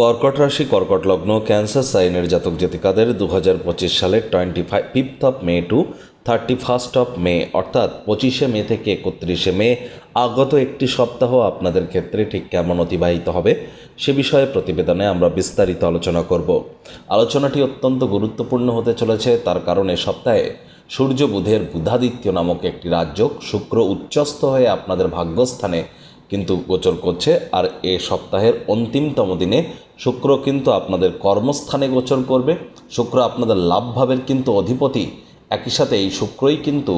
কর্কট রাশি, কর্কট লগ্ন, ক্যান্সার সাইনের জাতক জাতিকাদের দু হাজার পঁচিশ সালের twenty five fifth of May to thirty first of May অর্থাৎ পঁচিশে মে থেকে একত্রিশে মে আগত একটি সপ্তাহ আপনাদের ক্ষেত্রে ঠিক কেমন অতিবাহিত হবে সে বিষয়ে প্রতিবেদনে আমরা বিস্তারিত আলোচনা করব। আলোচনাটি অত্যন্ত গুরুত্বপূর্ণ হতে চলেছে, তার কারণে সপ্তাহে সূর্য বুধের বুধাদিত্য নামক একটি রাজ্য শুক্র উচ্চস্থ হয়ে আপনাদের ভাগ্যস্থানে কিন্তু গোচর করছে, আর এ সপ্তাহের অন্তিমতম দিনে শুক্র কিন্তু আপনাদের কর্মস্থানে গোচর করবে। শুক্র আপনাদের লাভভাবের কিন্তু অধিপতি। একই সাথে এই শুক্রই কিন্তু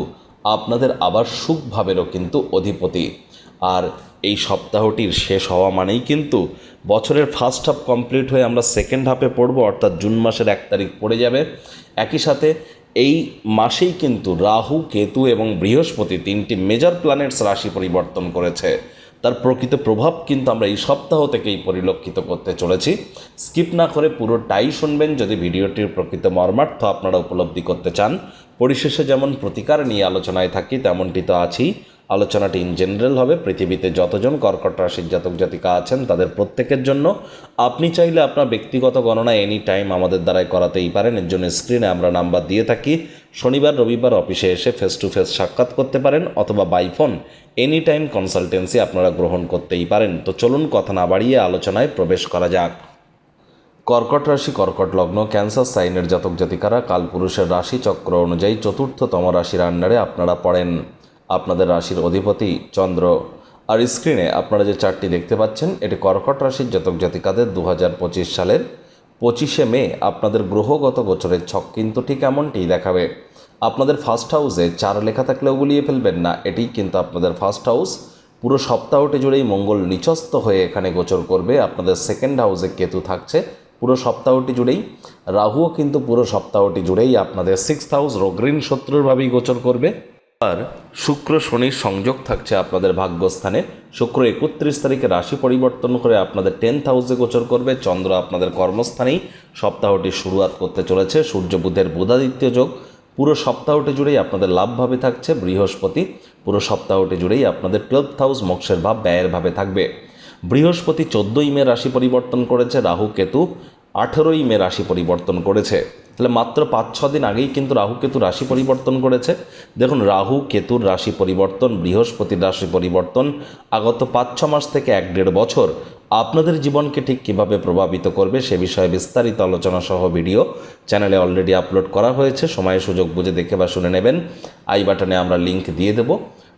আপনাদের আবার সুখভাবেরও কিন্তু অধিপতি। আর এই সপ্তাহটির শেষ হওয়া মানেই কিন্তু বছরের ফার্স্ট হাফ কমপ্লিট হয়ে আমরা সেকেন্ড হাফে পড়ব, অর্থাৎ জুন মাসের এক তারিখ পড়ে যাবে। একই সাথে এই মাসেই কিন্তু রাহু, কেতু এবং বৃহস্পতি তিনটি মেজর প্ল্যানেটস রাশি পরিবর্তন করেছে। তার প্রকৃত প্রভাব কিন্তু আমরা এই সপ্তাহ থেকেই পরিলক্ষিত করতে চলেছি। স্কিপ না করে পুরোটাই শুনবেন, যদি ভিডিওটির প্রকৃত মর্মার্থ আপনারা উপলব্ধি করতে চান। পরিশেষে যেমন প্রতিকার নিয়ে আলোচনায় থাকি, তেমনটি তো আছেই। আলোচনাটি ইন জেনারেল হবে, পৃথিবীতে যতজন কর্কট রাশির জাতক জাতিকা আছেন তাদের প্রত্যেকের জন্য। আপনি চাইলে আপনার ব্যক্তিগত গণনা এনি টাইম আমাদের দ্বারাই করাতেই পারেন, এর জন্য স্ক্রিনে আমরা নাম্বার দিয়ে থাকি। শনিবার, রবিবার অফিসে এসে ফেস টু ফেস সাক্ষাৎ করতে পারেন অথবা by phone any time consultancy আপনারা গ্রহণ করতেই পারেন। তো চলুন কথা না বাড়িয়ে আলোচনায় প্রবেশ করা যাক। কর্কট রাশি, কর্কট লগ্ন, ক্যান্সার, সাইনের জাতক জাতিকারা কালপুরুষের রাশি চক্র অনুযায়ী চতুর্থতম রাশির আন্ডারে আপনারা পড়েন। আপনাদের রাশির অধিপতি চন্দ্র। আর স্ক্রিনে আপনারা যে চারটি দেখতে পাচ্ছেন, এটি কর্কট রাশির জাতক জাতিকাদের দু হাজার পঁচিশ সালের পঁচিশে মে আপনাদের গ্রহগত গোচরের ছক কিন্তু ঠিক এমনটি দেখাবে। আপনাদের ফার্স্ট হাউসে চার লেখা থাকলেও গুলিয়ে ফেলবেন না, এটি কিন্তু আপনাদের ফার্স্ট হাউস পুরো সপ্তাহটি জুড়েই মঙ্গল নিচস্থ হয়ে এখানে গোচর করবে। আপনাদের সেকেন্ড হাউসে কেতু থাকছে পুরো সপ্তাহটি জুড়েই। রাহুও কিন্তু পুরো সপ্তাহটি জুড়েই আপনাদের সিক্স হাউস রোগ্রীন শত্রুরভাবেই গোচর করবে। আর শুক্র শনির সংযোগ থাকছে আপনাদের ভাগ্যস্থানে। শুক্র একত্রিশ তারিখে রাশি পরিবর্তন করে আপনাদের টেন্থ হাউসে গোচর করবে। চন্দ্র আপনাদের কর্মস্থানেই। সপ্তাহটি শুরুয়াত করতে চলেছে। সূর্য বুধের বুধাদিত্য যোগ। পুরো সপ্তাহটি জুড়েই আপনাদের লাভভাবে থাকছে বৃহস্পতি। পুরো সপ্তাহটি জুড়েই আপনাদের টুয়েলভ হাউস মোক্ষের ভাব ব্যয়ের ভাবে থাকবে। বৃহস্পতি চোদ্দোই মে রাশি পরিবর্তন করেছে। রাহু, কেতু আঠেরোই মে রাশি পরিবর্তন করেছে। তাহলে মাত্র পাঁচ, ছ দিন আগেই কিন্তু রাহু কেতু রাশি পরিবর্তন করেছে। দেখুন, রাহু কেতুর রাশি পরিবর্তন বৃহস্পতির রাশি পরিবর্তন, আগত পাঁচ, ছ মাস থেকে এক, দেড় বছর আপনাদের জীবনকে ঠিক কীভাবে প্রভাবিত করবে সে বিষয়ে বিস্তারিত আলোচনা সহ ভিডিও চ্যানেলে অলরেডি আপলোড করা হয়েছে। সময় সুযোগ বুঝে দেখে বা শুনে নেবেন। আই বাটনে আমরা লিংক দিয়ে দেব।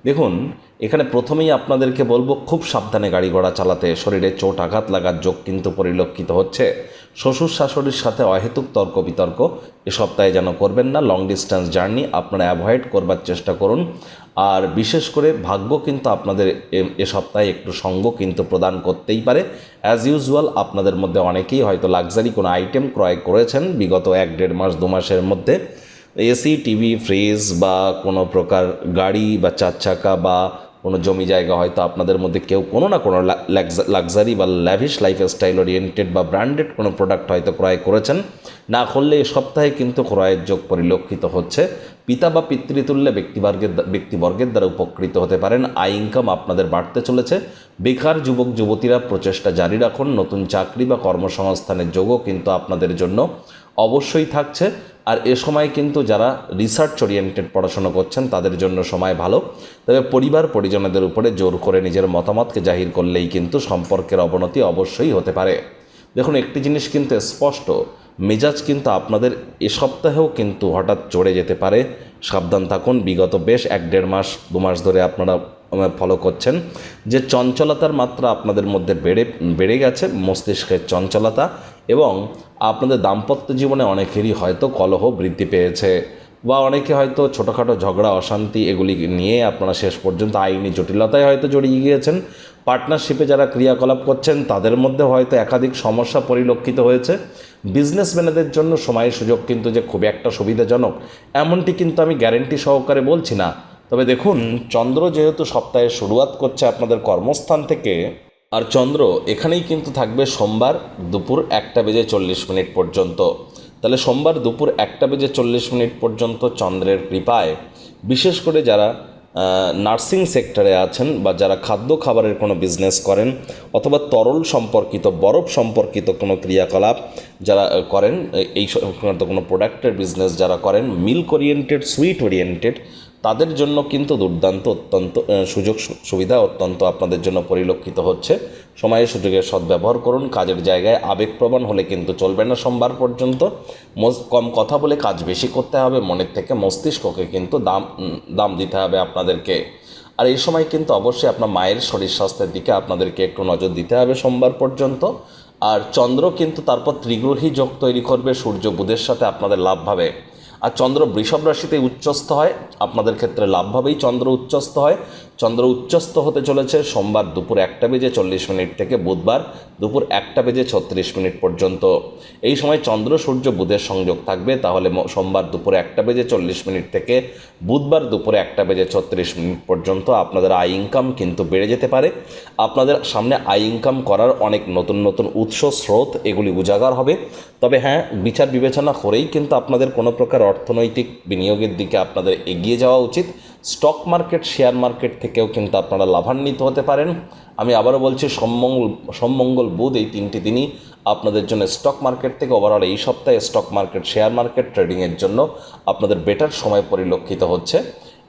দেখুন, এখানে প্রথমেই আপনাদেরকে বলব, খুব সাবধানে গাড়ি ঘোড়া চালাতে, শরীরে চোট, আঘাত লাগার যোগ কিন্তু পরিলক্ষিত হচ্ছে। শ্বশুর শাশুড়ির সাথে অহেতুক তর্ক বিতর্ক, এ সপ্তাহে যেন করবেন না লং ডিস্টেন্স জার্নি আপনারা অ্যাভয়েড করবার চেষ্টা করুন। আর বিশেষ করে ভাগ্য কিন্তু আপনাদের এ সপ্তাহে একটু সঙ্গ কিন্তু প্রদান করতেই পারে। অ্যাজ ইউজুয়াল আপনাদের মধ্যে অনেকেই হয়তো লাক্সারি কোনো আইটেম ক্রয় করেছেন বিগত এক দেড় মাস, দু মাসের মধ্যে। এসি, টিভি ফ্রিজ বা কোনো প্রকার গাড়ি বা চার চাকা বা কোনো জমি জায়গা হয়তো আপনাদের মধ্যে কেউ কোনো না কোনো লাক্সারি বা ল্যাভিশ লাইফস্টাইল ওরিয়েন্টেড বা ব্র্যান্ডেড কোনো প্রোডাক্ট হয়তো ক্রয় করেছেন। না করলে এ সপ্তাহে কিন্তু ক্রয়ের যোগ পরিলক্ষিত হচ্ছে। পিতা বা পিতৃতুল্যে ব্যক্তিবর্গের ব্যক্তিবর্গের দ্বারা উপকৃত হতে পারেন। আয় ইনকাম আপনাদের বাড়তে চলেছে। বেকার যুবক, যুবতীরা প্রচেষ্টা জারি রাখুন। নতুন চাকরি বা কর্মসংস্থানের যোগও কিন্তু আপনাদের জন্য অবশ্যই থাকছে। আর এ সময় কিন্তু যারা রিসার্চ ওরিয়েন্টেড পড়াশোনা করছেন, তাদের জন্য সময় ভালো। তবে পরিবার পরিজনদের উপরে জোর করে নিজের মতামতকে জাহির করলেই কিন্তু সম্পর্কের অবনতি অবশ্যই হতে পারে। দেখুন, একটি জিনিস কিন্তু স্পষ্ট। মেজাজ কিন্তু আপনাদের এ সপ্তাহেও কিন্তু হঠাৎ চড়ে যেতে পারে। সাবধান থাকুন। বিগত বেশ এক দেড় মাস, দু মাস ধরে আপনারা ফলো করছেন যে চঞ্চলতার মাত্রা আপনাদের মধ্যে বেড়ে বেড়ে গেছে মস্তিষ্কের চঞ্চলতা এবং আপনাদের দাম্পত্য জীবনে অনেকেরই হয়তো কলহ বৃদ্ধি পেয়েছে বা অনেকে হয়তো ছোটোখাটো ঝগড়া, অশান্তি এগুলি নিয়ে আপনারা শেষ পর্যন্ত আইনি জটিলতায় হয়তো জড়িয়ে গিয়েছেন। পার্টনারশিপে যারা ক্রিয়াকলাপ করছেন, তাদের মধ্যে হয়তো একাধিক সমস্যা পরিলক্ষিত হয়েছে। বিজনেসম্যানেদের জন্য সময়ের সুযোগ কিন্তু যে খুব একটা সুবিধাজনক, এমনটি কিন্তু আমি গ্যারেন্টি সহকারে বলছি না। তবে দেখুন, চন্দ্র যেহেতু সপ্তাহে শুরুয়াত করছে আপনাদের কর্মস্থান থেকে, আর চন্দ্র এখানেই কিন্তু থাকবে সোমবার দুপুর একটা বেজে চল্লিশ মিনিট পর্যন্ত। তাহলে সোমবার দুপুর একটা বেজে চল্লিশ মিনিট পর্যন্ত চন্দ্রের কৃপায়, বিশেষ করে যারা নার্সিং সেক্টরে আছেন বা যারা খাদ্য খাবারের কোনো বিজনেস করেন অথবা তরল সম্পর্কিত, বরফ সম্পর্কিত কোনো ক্রিয়াকলাপ যারা করেন, এই সংক্রান্ত কোনো প্রোডাক্টের বিজনেস যারা করেন মিল্ক ওরিয়েন্টেড সুইট ওরিয়েন্টেড তাদের জন্য কিন্তু দুর্দান্ত অত্যন্ত সুযোগ সুবিধা অত্যন্ত আপনাদের জন্য পরিলক্ষিত হচ্ছে। সময়ের সুযোগের সদ্ব্যবহার করুন, কাজের জায়গায় আবেগপ্রবণ হলে কিন্তু চলবে না সোমবার পর্যন্ত। কম কথা বলে কাজ বেশি করতে হবে, মনের থেকে মস্তিষ্ককে কিন্তু দাম দাম দিতে হবে আপনাদেরকে। আর এই সময় কিন্তু অবশ্যই আপনার মায়ের শরীর স্বাস্থ্যের দিকে আপনাদেরকে একটু নজর দিতে হবে সোমবার পর্যন্ত। আর চন্দ্র কিন্তু তারপর ত্রিগ্রহী যোগ তৈরি করবে, সূর্য বুধের সাথে আপনাদের লাভ ভাবে আর চন্দ্র বৃষভ রাশিতে উচ্চস্থ হয়। আপনাদের ক্ষেত্রে লাভভাবেই চন্দ্র উচ্চস্থ হয়। চন্দ্র উচ্চস্থ হতে চলেছে সোমবার দুপুর একটা বেজে চল্লিশ মিনিট থেকে বুধবার দুপুর একটা বেজে ছত্রিশ মিনিট পর্যন্ত। এই সময় চন্দ্র, সূর্য, বুধের সংযোগ থাকবে। তাহলে সোমবার দুপুরে একটা বেজে চল্লিশ মিনিট থেকে বুধবার দুপুরে একটা বেজে ছত্রিশ মিনিট পর্যন্ত আপনাদের আয় ইনকাম কিন্তু বেড়ে যেতে পারে। আপনাদের সামনে আয় ইনকাম করার অনেক নতুন নতুন উৎস, স্রোত এগুলি উজাগার হবে। তবে হ্যাঁ বিচার বিবেচনা করেই কিন্তু আপনাদের কোনো প্রকার অর্থনৈতিক বিনিয়োগের দিকে আপনাদের এগিয়ে যাওয়া উচিত। স্টক মার্কেট, শেয়ার মার্কেট থেকেও কিন্তু আপনারা লাভান্বিত হতে পারেন। আমি আবারও বলছি, সোমমঙ্গল সোমমঙ্গল বুধ এই তিনটি দিনই আপনাদের জন্য স্টক মার্কেট থেকে ওভারঅল এই সপ্তাহে স্টক মার্কেট, শেয়ার মার্কেট ট্রেডিংয়ের জন্য আপনাদের বেটার সময় পরিলক্ষিত হচ্ছে।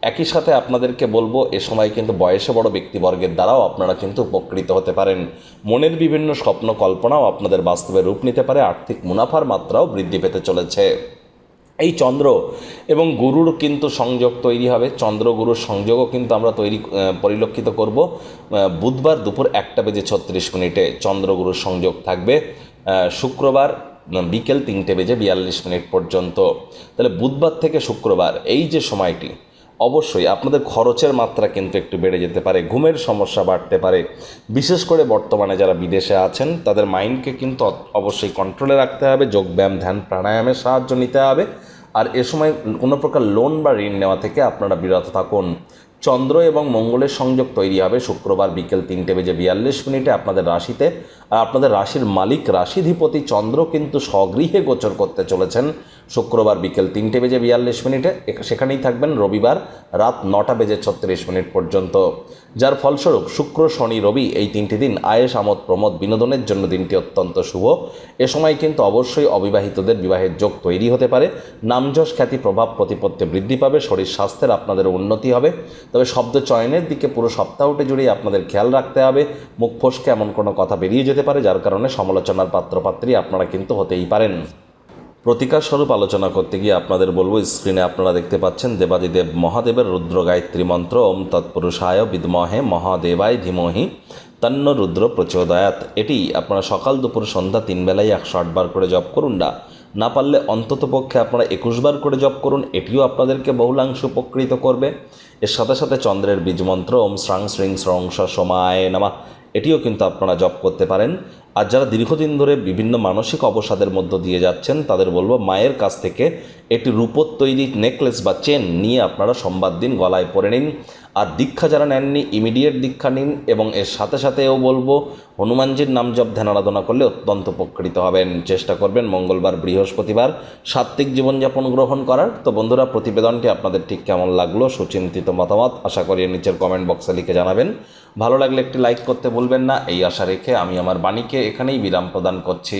একই সাথে আপনাদেরকে বলব, এ সময় কিন্তু বয়সে বড় ব্যক্তিবর্গের দ্বারাও আপনারা কিন্তু উপকৃত হতে পারেন। মনের বিভিন্ন স্বপ্ন কল্পনাও আপনাদের বাস্তবে রূপ নিতে পারে। আর্থিক মুনাফার মাত্রাও বৃদ্ধি পেতে চলেছে। এই চন্দ্র এবং গুরুর কিন্তু সংযোগ তৈরি হবে। চন্দ্র, গুরুর সংযোগও কিন্তু আমরা তৈরি পরিলক্ষিত করব। বুধবার দুপুর একটা বেজে ছত্রিশ মিনিটে চন্দ্র, গুরুর সংযোগ থাকবে। শুক্রবার বিকেল তিনটে বেজে বিয়াল্লিশ মিনিট পর্যন্ত। তাহলে বুধবার থেকে শুক্রবার, এই যে সময়টি, অবশ্যই আপনাদের খরচের মাত্রা কিন্তু একটু বেড়ে যেতে পারে, ঘুমের সমস্যা বাড়তে পারে। বিশেষ করে বর্তমানে যারা বিদেশে আছেন, তাদের মাইন্ডকে কিন্তু অবশ্যই কন্ট্রোলে রাখতে হবে, যোগব্যায়াম, ধ্যান, প্রাণায়ামের সাহায্য নিতে হবে। আর এ সময় কোনো প্রকার লোন বা ঋণ নেওয়া থেকে আপনারা বিরত থাকুন। চন্দ্র এবং মঙ্গলের সংযোগ তৈরি হবে শুক্রবার বিকেল তিনটে বেজে বিয়াল্লিশ মিনিটে আপনাদের রাশিতে। আপনাদের রাশির মালিক, রাশিধিপতি চন্দ্র কিন্তু স্বগৃহে গোচর করতে চলেছেন। শুক্রবার বিকেল তিনটে বেজে বিয়াল্লিশ মিনিটে সেখানেই থাকবেন রবিবার রাত নটা বেজে ছত্রিশ মিনিট পর্যন্ত। যার ফলস্বরূপ শুক্র, শনি, রবি এই তিনটি দিন আয়েস আমোদ, প্রমোদ, বিনোদনের জন্য দিনটি অত্যন্ত শুভ। এ সময় কিন্তু অবশ্যই অবিবাহিতদের বিবাহের যোগ তৈরি হতে পারে। নামযশ খ্যাতি, প্রভাব, প্রতিপত্তি বৃদ্ধি পাবে, শরীর স্বাস্থ্যের আপনাদের উন্নতি হবে। তবে শব্দ চয়নের দিকে পুরো সপ্তাহটি জুড়েই আপনাদের খেয়াল রাখতে হবে। মুখ ফসকে এমন কোনো কথা বেরিয়ে যেতে পারে, যার কারণে সমালোচনার পাত্রপাত্রী আপনারা কিন্তু হতেই পারেন। প্রতিকার স্বরূপ আলোচনা করতে গিয়ে আপনাদের বলব, স্ক্রিনে আপনারা দেখতে পাচ্ছেন দেবাদিদেব মহাদেবের রুদ্র গায়ত্রী মন্ত্র, ওম তৎপুরুষায় বিদ্মহে মহাদেবায় ধীমহি তন্ন রুদ্র প্রচোদয়াত। এটি আপনারা সকাল দুপুর সন্ধ্যা তিন বেলায় একশো আটবার করে জপ করুন না না পারলে অন্তত পক্ষে আপনারা একুশবার করে জপ করুন, এটিও আপনাদেরকে বহুলাংশ উপকৃত করবে। এর সাথে সাথে চন্দ্রের বীজ মন্ত্র, ওম শ্রাং শ্রিং স্রংস সমায় নামা। এটিও কিন্তু আপনারা জপ করতে পারেন। আর যারা দীর্ঘদিন ধরে বিভিন্ন মানসিক অবসাদের মধ্য দিয়ে যাচ্ছেন, তাদের বলব মায়ের কাছ থেকে একটি রূপোর তৈরি নেকলেস বা চেন নিয়ে আপনারা সোমবার দিন গলায় পরে নিন। আর দীক্ষা যারা নেননি ইমিডিয়েট দীক্ষা নিন এবং এর সাথে সাথেও বলব হনুমানজির নাম জপ ধ্যান আরাধনা করলে অত্যন্ত উপকৃত হবেন। চেষ্টা করবেন মঙ্গলবার, বৃহস্পতিবার সাত্ত্বিক জীবনযাপন গ্রহণ করার। তো বন্ধুরা, প্রতিবেদনটি আপনাদের ঠিক কেমন লাগল, সুচিন্তিত মতামত আশা করি নিচের কমেন্ট বক্সে লিখে জানাবেন। ভালো লাগলে একটি লাইক করতে ভুলবেন না। এই আশা রেখে আমি আমার বাণীকে এখানেই বিরাম প্রদান করছি।